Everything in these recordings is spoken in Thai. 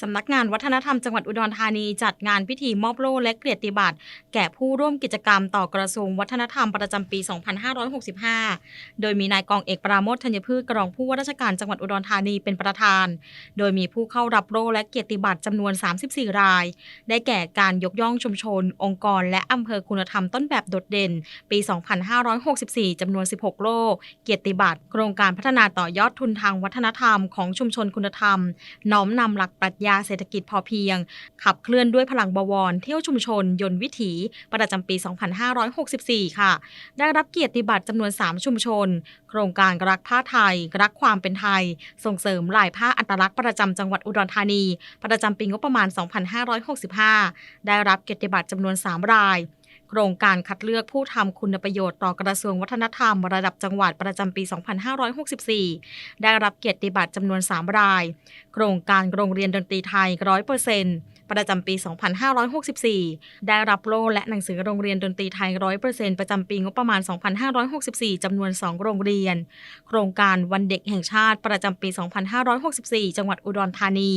สำนักงานวัฒนธรรมจังหวัดอุดรธานีจัดงานพิธีมอบโล่และเกียรติบัตรแก่ผู้ร่วมกิจกรรมต่อกระทรวงวัฒนธรรมประจำปี 2565 โดยมีนายกองเอกปราโมทธัญพืชกรองผู้ว่าราชการจังหวัดอุดรธานีเป็นประธาน โดยมีผู้เข้ารับโล่และเกียรติบัตรจำนวน 34 ราย ได้แก่การยกย่องชุมชน องค์กร และอำเภอคุณธรรมต้นแบบโดดเด่น ปี 2564 จำนวน 16 โล่เกียรติบัตรโครงการพัฒนาต่อยอดทุนทางวัฒนธรรมของชุมชนคุณธรรม น้อมนำหลักปรัชญาเศรษฐกิจพอเพียง ขับเคลื่อนด้วยพลังบวร เที่ยวชุมชน ยนต์วิถี ประจำปี 2564 ค่ะ ได้รับเกียรติบัตรจำนวน 3 ชุมชน โครงการรักผ้าไทย รักความเป็นไทย ส่งเสริมลายผ้าอัตลักษณ์ประจำจังหวัดอุดรธานี ประจำปีงบประมาณ 2565 ได้รับเกียรติบัตรจำนวน 3 ราย โครงการคัดเลือกผู้ทำคุณประโยชน์ต่อกระทรวงวัฒนธรรม ระดับจังหวัดประจำปี 2564 ได้รับเกียรติบัตรจำนวน 3 ราย โครงการโรงเรียนดนตรีไทย 100%ประจำปี 2564 ได้รับโล่และหนังสือโรงเรียนดนตรีไทย 100%ประจำปีงบประมาณ 2564 จำนวน 2 โรงเรียน โครงการวันเด็กแห่งชาติประจำปี 2564 จังหวัดอุดรธานี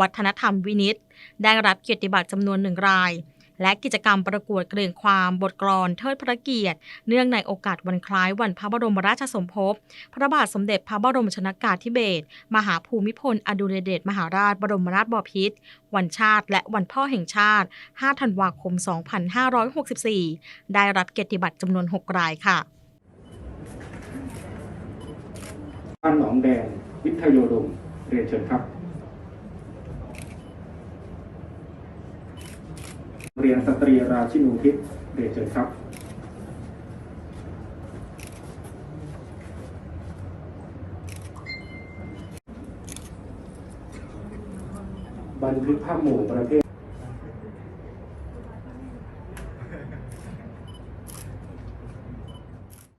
วัฒนธรรมวินิต ได้รับเกียรติบัตรจำนวนหนึ่งราย และกิจกรรมประกวดเกรียงความบทกลอนเทิดพระเกียรติ เนื่องในโอกาสวันคล้ายวันพระบรมราชสมภพ พระบาทสมเด็จพระบรมชนกาธิเบศรมหาภูมิพล อดุลยเดชมหาราช บรมนาถบพิตรวันชาติ และวันพ่อแห่งชาติ 5 ธันวาคม 2564 ได้รับเกียรติบัตรจำนวน 6 รายค่ะบ้านหนองแดงวิทยโดมเรียนเชิญครับ รียนสตรีราชินูทิศเรียนเชิญครับบันทึกภาพหมู่ประเภท